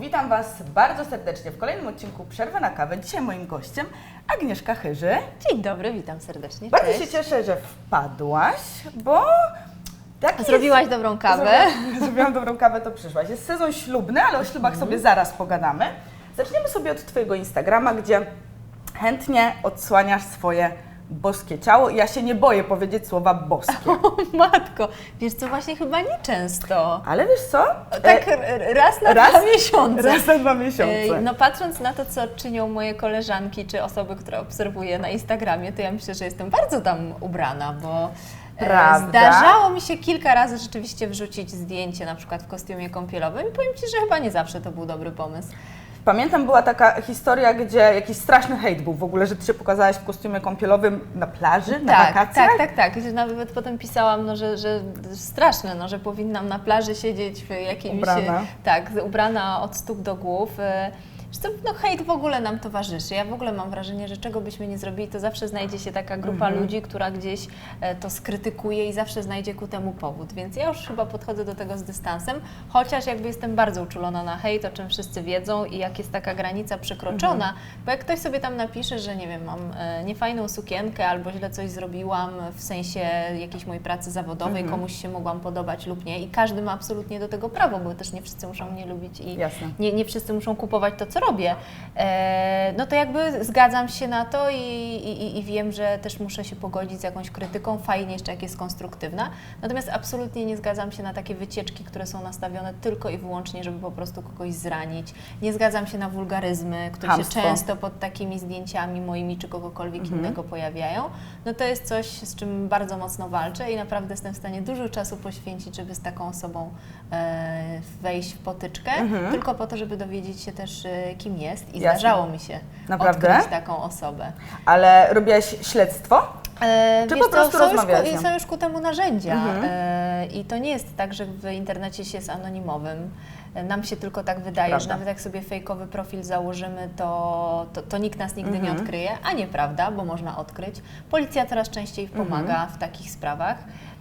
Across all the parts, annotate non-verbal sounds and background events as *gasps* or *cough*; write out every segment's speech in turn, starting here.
Witam Was bardzo serdecznie w kolejnym odcinku Przerwy na kawę. Dzisiaj moim gościem Agnieszka Chyży. Dzień dobry, witam serdecznie. Bardzo Cześć. się cieszę, że wpadłaś, bo taki Zrobiłaś jest... dobrą kawę. Zrobiłam, *laughs* zrobiłam dobrą kawę, to przyszłaś. Jest sezon ślubny, ale o ślubach Mhm. sobie zaraz pogadamy. Zaczniemy sobie od Twojego Instagrama, gdzie chętnie odsłaniasz swoje boskie ciało. I ja się nie boję powiedzieć słowa boskie. *laughs* O matko, wiesz co, właśnie chyba nieczęsto. Ale wiesz co? Tak E, raz na raz- dwa miesiące. raz na dwa miesiące. Ej, No patrząc na to, co czynią moje koleżanki czy osoby, które obserwuję na Instagramie, to ja myślę, że jestem bardzo tam ubrana, bo e, Prawda? zdarzało mi się kilka razy rzeczywiście wrzucić zdjęcie na przykład w kostiumie kąpielowym i powiem Ci, że chyba nie zawsze to był dobry pomysł. Pamiętam, była taka historia, gdzie jakiś straszny hejt był w ogóle, że ty się pokazałaś w kostiumie kąpielowym na plaży, na tak, wakacjach. tak, tak, tak. Nawet potem pisałam, no, że, że straszne, no, że powinnam na plaży siedzieć w jakimś... Ubrana. Tak, ubrana od stóp do głów. Zresztą no, hejt w ogóle nam towarzyszy. Ja w ogóle mam wrażenie, że czego byśmy nie zrobili, to zawsze znajdzie się taka grupa Mhm. ludzi, która gdzieś e, to skrytykuje i zawsze znajdzie ku temu powód. Więc ja już chyba podchodzę do tego z dystansem, chociaż jakby jestem bardzo uczulona na hejt, o czym wszyscy wiedzą i jak jest taka granica przekroczona, bo jak ktoś sobie tam napisze, że nie wiem, mam e, niefajną sukienkę albo źle coś zrobiłam w sensie jakiejś mojej pracy zawodowej, Mhm. komuś się mogłam podobać lub nie i każdy ma absolutnie do tego prawo, bo też nie wszyscy muszą mnie lubić i nie, nie wszyscy muszą kupować to, co robię, e, no to jakby zgadzam się na to i, i, i wiem, że też muszę się pogodzić z jakąś krytyką, fajnie jeszcze jak jest konstruktywna, natomiast absolutnie nie zgadzam się na takie wycieczki, które są nastawione tylko i wyłącznie, żeby po prostu kogoś zranić. Nie zgadzam się na wulgaryzmy, które Chamstwo. się często pod takimi zdjęciami moimi czy kogokolwiek Mhm. innego pojawiają. No to jest coś, z czym bardzo mocno walczę i naprawdę jestem w stanie dużo czasu poświęcić, żeby z taką osobą e, wejść w potyczkę, Mhm. tylko po to, żeby dowiedzieć się też, e, kim jest. I Jasne. zdarzało mi się Naprawdę? odkryć taką osobę. Ale robiłaś śledztwo? E, Czy wiesz po prostu są, już rozmawiałaś z ku, nią? są już ku temu narzędzia Mhm. e, i to nie jest tak, że w internecie się jest anonimowym. E, Nam się tylko tak wydaje, Prawda. że nawet jak sobie fejkowy profil założymy, to, to, to nikt nas nigdy nie Mhm. odkryje, a nieprawda, bo można odkryć. Policja coraz częściej pomaga Mhm. w takich sprawach.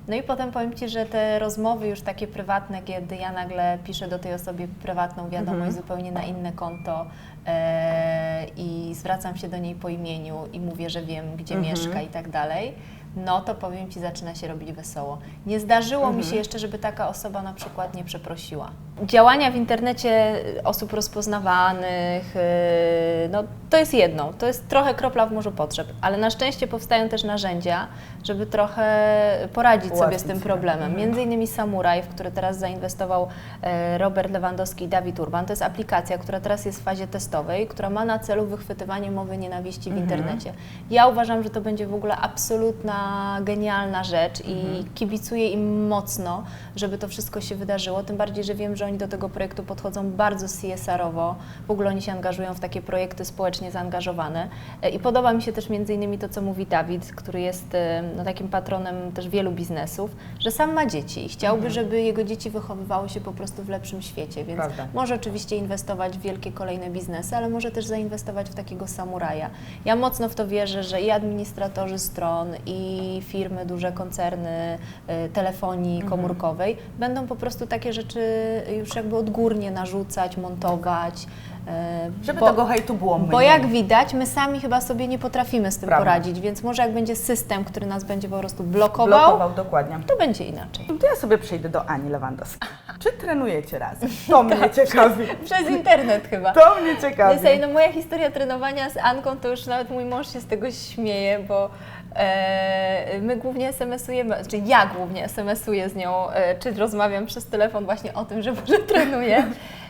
No i potem powiem Ci, że te rozmowy już takie prywatne, kiedy ja nagle piszę do tej osobie prywatną wiadomość Mhm. zupełnie na inne konto e, i zwracam się do niej po imieniu i mówię, że wiem, gdzie Mhm. mieszka i tak dalej, no to powiem Ci, zaczyna się robić wesoło. Nie zdarzyło mi Mhm. się jeszcze, żeby taka osoba na przykład nie przeprosiła. Działania w internecie osób rozpoznawanych, yy, no to jest jedno, to jest trochę kropla w morzu potrzeb, ale na szczęście powstają też narzędzia, żeby trochę poradzić sobie z Ułatwić tym sobie. problemem. Mhm. Między innymi Samuraj, w który teraz zainwestował e, Robert Lewandowski i Dawid Urban. To jest aplikacja, która teraz jest w fazie testowej, która ma na celu wychwytywanie mowy nienawiści w Mhm. internecie. Ja uważam, że to będzie w ogóle absolutna, genialna rzecz i Mhm. kibicuję im mocno, żeby to wszystko się wydarzyło. Tym bardziej, że wiem, że oni do tego projektu podchodzą bardzo CSR-owo. W ogóle oni się angażują w takie projekty społecznie zaangażowane. E, I podoba mi się też między innymi to, co mówi Dawid, który jest e, no, takim patronem też wielu biznesów, że sam ma dzieci i chciałby, Mhm. żeby jego dzieci wychowywały się po prostu w lepszym świecie, więc Prawda. może oczywiście inwestować w wielkie kolejne biznesy, ale może też zainwestować w takiego samuraja. Ja mocno w to wierzę, że i administratorzy stron, i firmy, duże koncerny y, telefonii Mhm. komórkowej będą po prostu takie rzeczy już jakby odgórnie narzucać, montować. y, Żeby bo- tego hejtu było mniej. bo jak widać, my sami chyba sobie nie potrafimy z tym Prawda. poradzić, więc może jak będzie system, który nas będzie po prostu blokował, Blokował, dokładnie. to będzie inaczej. To ja sobie przejdę do Ani Lewandowskiej. Czy trenujecie razem? *laughs* To mnie ciekawi. Przez internet chyba. To mnie ciekawi. No moja historia trenowania z Anką, to już nawet mój mąż się z tego śmieje, bo my głównie SMS-ujemy, znaczy ja głównie SMS-uję z nią, e, czy rozmawiam przez telefon właśnie o tym, że może *laughs* trenuję.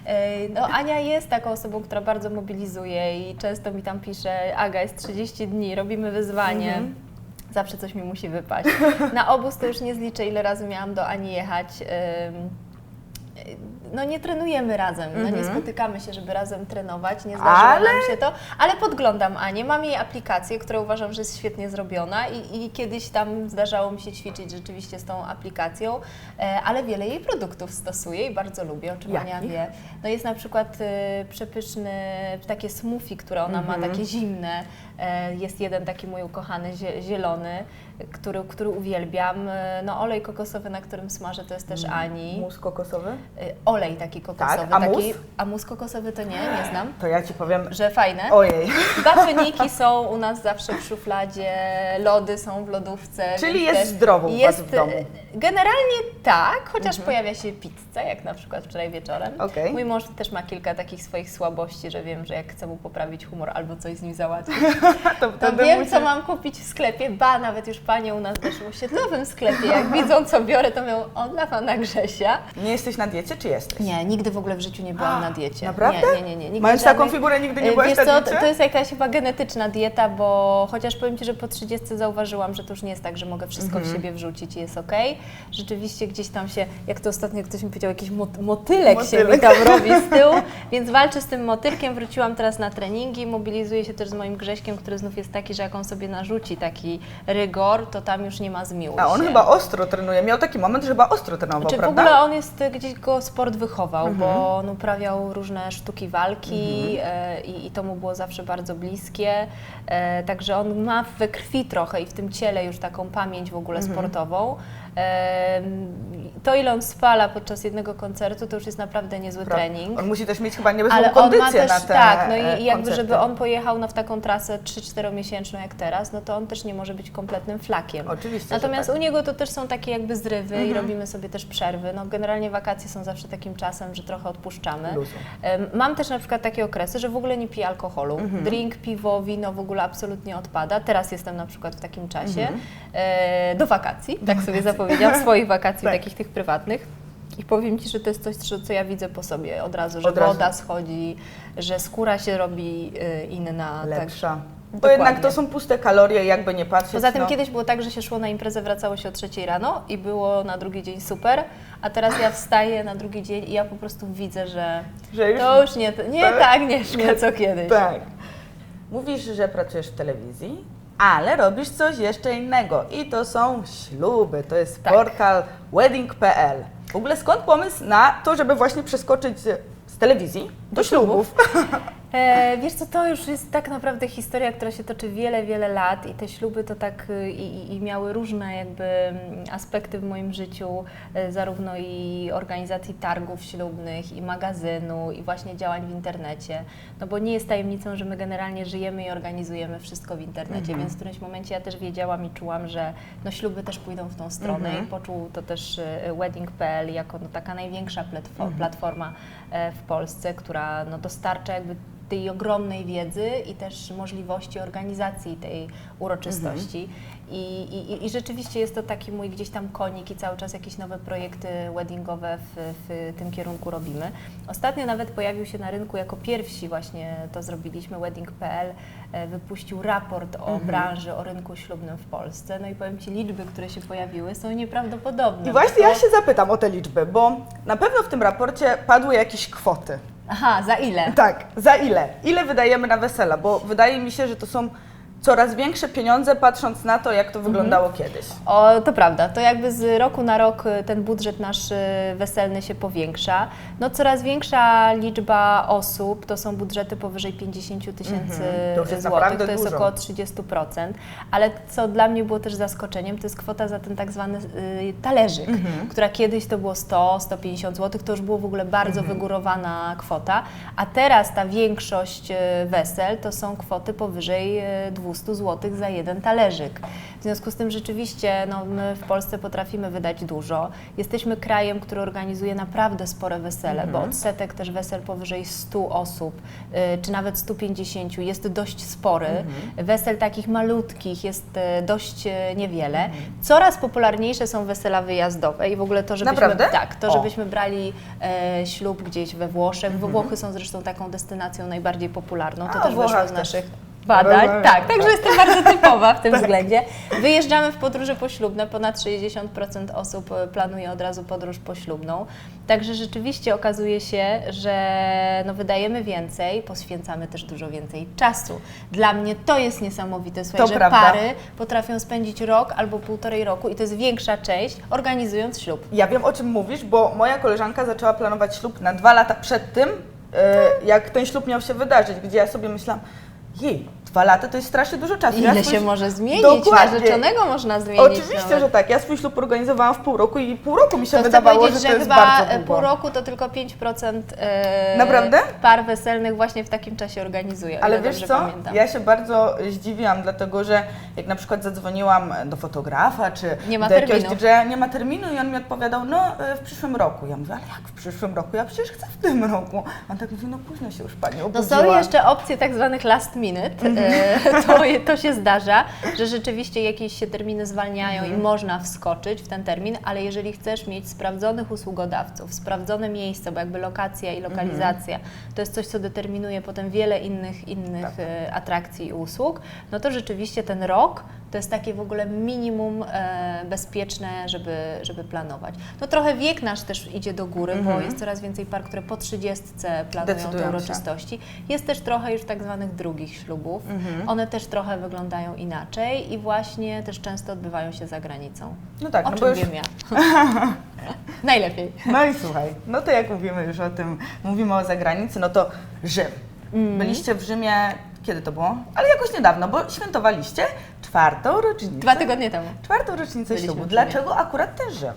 E, no Ania jest taką osobą, która bardzo mobilizuje i często mi tam pisze, Aga jest 30 dni, robimy wyzwanie. Mhm. Zawsze coś mi musi wypaść. Na obóz to już nie zliczę, ile razy miałam do Ani jechać. No nie trenujemy razem, no nie Mhm. spotykamy się, żeby razem trenować, nie zdarzyło Ale- nam się to, ale podglądam Anię, mam jej aplikację, która uważam, że jest świetnie zrobiona i, i kiedyś tam zdarzało mi się ćwiczyć rzeczywiście z tą aplikacją, e, ale wiele jej produktów stosuję i bardzo lubię, o czym Ania Jakich? wie. No jest na przykład e, przepyszny takie smoothie, które ona ma, Mhm. takie zimne, e, jest jeden taki mój ukochany zie- zielony, który, który uwielbiam, E, no olej kokosowy, na którym smażę, to jest też Ani. Mus kokosowy? E, olej taki kokosowy. Tak, a taki, mus? a mus kokosowy to nie, nie znam. To ja Ci powiem, Że fajne. ojej. *laughs* Wafeniki są u nas zawsze w szufladzie, lody są w lodówce. Czyli jest zdrowo u was jest, w domu. Generalnie tak, chociaż pojawia się pizza, jak na przykład wczoraj wieczorem. Okej. Mój mąż też ma kilka takich swoich słabości, że wiem, że jak chcę mu poprawić humor albo coś z nim załatwić, *laughs* To, to wtedy wiem, musi- co mam kupić w sklepie. Ba, nawet już panie u nas w osiedlowym sklepie, jak widzą, co biorę, to mówią, o, dla pana Grzesia. Nie jesteś na diecie, czy jesteś? Nie, nigdy w ogóle w życiu nie byłam na diecie. *gasps* Naprawdę? Nie, nie, nie. nie. Nigdy Mając taką figurę, nigdy nie byłaś Wiesz na co, diecie? to, jest jakaś chyba genetyczna dieta, bo chociaż powiem Ci, że po 30 zauważyłam, że to już nie jest tak, że mogę wszystko Mhm. w siebie wrzucić i jest okej. Rzeczywiście gdzieś tam się, jak to ostatnio ktoś mi powiedział, jakiś mot- motylek, się mi Motylek. tam robi z tyłu, *laughs* więc walczę z tym motylkiem, wróciłam teraz na treningi, mobilizuję się też z moim Grześkiem, który znów jest taki, że jak on sobie narzuci taki rygor, to tam już nie ma zmiłuj A on się. chyba ostro trenuje. Miał taki moment, że chyba ostro trenował, Znaczy w prawda? ogóle on jest, gdzieś go sport wychował, Mhm. bo on uprawiał różne sztuki walki e, i, i to mu było zawsze bardzo bliskie. E, także on ma we krwi trochę i w tym ciele już taką pamięć w ogóle Mhm. sportową. E, to ile on spala podczas jednego koncertu, to już jest naprawdę niezły trening. On musi też mieć chyba niezłą Ale on kondycję ma też, na te tak, no e, i, i jakby koncerty. żeby on pojechał no, w taką trasę 3-4 miesięczną jak teraz, no to on też nie może być kompletnym flakiem. Oczywiście, Natomiast tak. u niego to też są takie jakby zrywy Mhm. i robimy sobie też przerwy. No generalnie wakacje są zawsze takim czasem, że trochę odpuszczamy. Luzu. Mam też na przykład takie okresy, że w ogóle nie piję alkoholu. Mhm. Drink, piwo, wino w ogóle absolutnie odpada. Teraz jestem na przykład w takim czasie Mhm. e, do wakacji, tak sobie zapowiedziałam, swoich *laughs* wakacji Tak. takich tych prywatnych. I powiem Ci, że to jest coś, co- ja widzę po sobie od razu, że Od razu. woda schodzi, że skóra się robi y, inna. tak. Lepsza. Bo Dokładnie. jednak to są puste kalorie, jakby nie patrzeć. Poza tym no. kiedyś było tak, że się szło na imprezę, wracało się o trzeciej rano i było na drugi dzień super, a teraz ja wstaję na drugi dzień i ja po prostu widzę, że Że już- to już nie, nie Tak? tak Agnieszka, co kiedyś. Tak. Mówisz, że pracujesz w telewizji, ale robisz coś jeszcze innego i to są śluby. To jest Tak. portal wedding.pl. W ogóle skąd pomysł na to, żeby właśnie przeskoczyć z, telewizji do, Do ślubów? *laughs* E, wiesz co, to już jest tak naprawdę historia, która się toczy wiele, wiele lat i te śluby to tak y, i, i- miały różne jakby mm, aspekty w moim życiu, e, zarówno i organizacji targów ślubnych, i magazynu, i właśnie działań w internecie. No bo nie jest tajemnicą, że my generalnie żyjemy i organizujemy wszystko w internecie, Mhm. więc w którymś momencie ja też wiedziałam i czułam, że no śluby też pójdą w tą stronę Mhm. i poczuł to też e, wedding.pl jako no, taka największa Mhm. platforma e, w Polsce, która no, dostarcza jakby tej ogromnej wiedzy i też możliwości organizacji tej uroczystości. I, i, I rzeczywiście jest to taki mój gdzieś tam konik i cały czas jakieś nowe projekty weddingowe w, w tym kierunku robimy. Ostatnio nawet pojawił się na rynku jako pierwsi właśnie to zrobiliśmy, wedding.pl e, wypuścił raport o branży, o rynku ślubnym w Polsce. No i powiem Ci, liczby, które się pojawiły są nieprawdopodobne. I właśnie to- ja się zapytam o te liczby, bo na pewno w tym raporcie padły jakieś kwoty. Aha, za ile? Tak, za ile? Ile wydajemy na wesela? Bo wydaje mi się, że to są coraz większe pieniądze, patrząc na to, jak to wyglądało kiedyś. O, to prawda, to jakby z roku na rok y, ten budżet nasz y, weselny się powiększa. No coraz większa liczba osób, to są budżety powyżej 50 tysięcy Mhm, złotych, to jest dużo. około 30%, ale co dla mnie było też zaskoczeniem, to jest kwota za ten tak zwany y, talerzyk, Mhm. która kiedyś to było 100, 150 zł, to już było w ogóle bardzo Mhm. wygórowana kwota, a teraz ta większość wesel to są kwoty powyżej y, 200 zł za jeden talerzyk. W związku z tym rzeczywiście no, my w Polsce potrafimy wydać dużo. Jesteśmy krajem, który organizuje naprawdę spore wesele, bo odsetek też wesel powyżej 100 osób, y, czy nawet 150 jest dość spory. Wesel takich malutkich jest y, dość y, niewiele. Coraz popularniejsze są wesela wyjazdowe i w ogóle to, żebyśmy, Naprawdę? tak, to, O. żebyśmy brali e, ślub gdzieś we Włoszech. Włochy są zresztą taką destynacją najbardziej popularną. To A, też Włochach wyszło z naszych Rozumiem. Tak, także jestem bardzo typowa w tym *laughs* względzie. Wyjeżdżamy w podróże poślubne. Ponad 60% osób e, planuje od razu podróż poślubną. Także rzeczywiście okazuje się, że no wydajemy więcej, poświęcamy też dużo więcej czasu. Dla mnie to jest niesamowite, słuchaj, To że prawda. pary potrafią spędzić rok albo półtorej roku i to jest większa część, organizując ślub. Ja wiem o czym mówisz, bo moja koleżanka zaczęła planować ślub na dwa lata przed tym, e, jak ten ślub miał się wydarzyć, gdzie ja sobie myślałam, jej, dwa lata to jest strasznie dużo czasu. Ja Ile swój- się może zmienić? Dokładnie. Narzeczonego można zmienić. Oczywiście, nawet. że tak. Ja swój ślub organizowałam w pół roku i pół roku mi się To wydawało, że że, to jest chyba bardzo e, długo. pół roku to tylko 5% e, Naprawdę? par weselnych właśnie w takim czasie organizuje. Ale wiesz co? Pamiętam. Ja się bardzo zdziwiłam, dlatego że jak na przykład zadzwoniłam do fotografa czy Nie ma do jakiegoś terminu. DJ, nie ma terminu i on mi odpowiadał, no e, w przyszłym roku. Ja mówię, ale jak w przyszłym roku? Ja przecież chcę w tym roku. On tak mówi, no późno się już Pani No obudziła. są jeszcze opcje tak zwanych last minute. Mhm. E, *laughs* To, to się zdarza, że rzeczywiście jakieś się terminy zwalniają Mhm. i można wskoczyć w ten termin, ale jeżeli chcesz mieć sprawdzonych usługodawców, sprawdzone miejsce, bo jakby lokacja i lokalizacja to jest coś, co determinuje potem wiele innych, innych Tak. e, atrakcji i usług, no to rzeczywiście ten rok to jest takie w ogóle minimum e, bezpieczne, żeby, żeby planować. No trochę wiek nasz też idzie do góry, bo jest coraz więcej par, które po 30 planują te Mhm. Się. uroczystości. Jest też trochę już tak zwanych drugich ślubów. Mhm. One też trochę wyglądają inaczej i właśnie też często odbywają się za granicą. No tak, o no czym już... wiem ja. *laughs* Najlepiej. No i słuchaj, no to jak mówimy już o tym, mówimy o zagranicy, no to Rzym. Mhm. Byliście w Rzymie, kiedy to było? Ale jakoś niedawno, bo świętowaliście czwartą rocznicę. Dwa tygodnie temu. Czwartą rocznicę Byliśmy ślubu. Dlaczego akurat ten Rzym?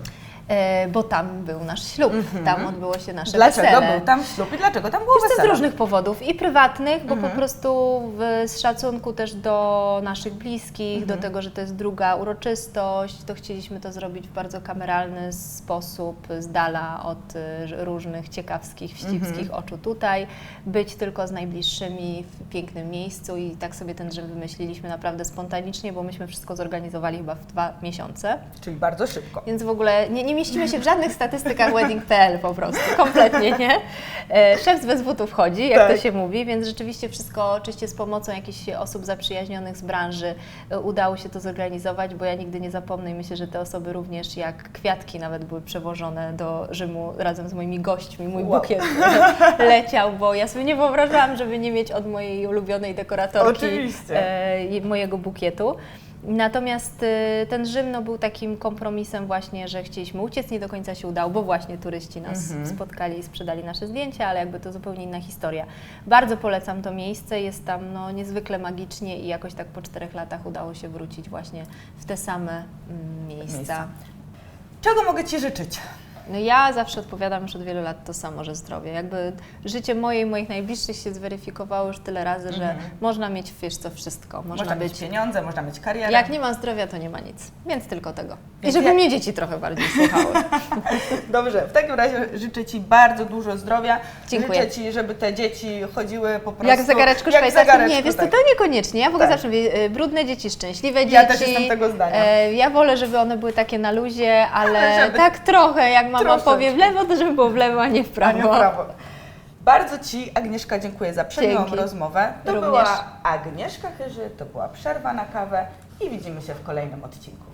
E, bo tam był nasz ślub, tam odbyło się nasze Dlaczego wesele. był tam ślub i dlaczego tam było Wiesz co, z wesele? różnych powodów i prywatnych, bo Mhm. po prostu w, z szacunku też do naszych bliskich, Mhm. do tego, że to jest druga uroczystość, to chcieliśmy to zrobić w bardzo kameralny sposób, z dala od y, różnych ciekawskich, wścibskich Mhm. oczu tutaj, być tylko z najbliższymi w pięknym miejscu i tak sobie ten Rzym wymyśliliśmy naprawdę spontanicznie, bo myśmy wszystko zorganizowali chyba w dwa miesiące. Czyli bardzo szybko. Więc w ogóle nie, nie mieścimy się w żadnych statystykach wedding.pl po prostu, kompletnie nie. E, Szef z bezwutu wchodzi, jak Tak. to się mówi, więc rzeczywiście wszystko oczywiście z pomocą jakichś osób zaprzyjaźnionych z branży e, udało się to zorganizować, bo ja nigdy nie zapomnę i myślę, że te osoby również jak kwiatki nawet były przewożone do Rzymu razem z moimi gośćmi. Mój Wow. bukiet *laughs* leciał, bo ja sobie nie wyobrażałam, żeby nie mieć od mojej ulubionej dekoratorki e, mojego bukietu. Natomiast y, ten Rzym no, był takim kompromisem właśnie, że chcieliśmy uciec, nie do końca się udało, bo właśnie turyści nas Mhm. spotkali i sprzedali nasze zdjęcia, ale jakby to zupełnie inna historia. Bardzo polecam to miejsce, jest tam no, niezwykle magicznie i jakoś tak po czterech latach udało się wrócić właśnie w te same mm, miejsca. Miejsca. Czego mogę Ci życzyć? No ja zawsze odpowiadam już od wielu lat to samo, że zdrowie. Jakby życie moje i moich najbliższych się zweryfikowało już tyle razy, że Mhm. można mieć, wiesz co, wszystko. Można, Można być mieć pieniądze, można mieć karierę. Jak nie ma zdrowia, to nie ma nic. Więc tylko tego. I Więc żeby jak- mnie dzieci trochę bardziej słuchały. *laughs* Dobrze, w takim razie życzę Ci bardzo dużo zdrowia. Dziękuję. Życzę Ci, żeby te dzieci chodziły po prostu Jak zegareczku jak szwajcarskim. zegareczku, Nie, wiesz co, tak. to niekoniecznie. Ja w ogóle Tak. zawsze mówię, y, brudne dzieci, szczęśliwe dzieci. Ja też jestem tego zdania. E, ja wolę, żeby one były takie na luzie, ale Żeby- tak trochę, jak mama powie w lewo, to żeby było w lewo, a nie w A prawo. nie w prawo. Bardzo Ci, Agnieszka, dziękuję za Dzięki. rozmowę. To Również. była Agnieszka Chyży, to była przerwa na kawę i widzimy się w kolejnym odcinku.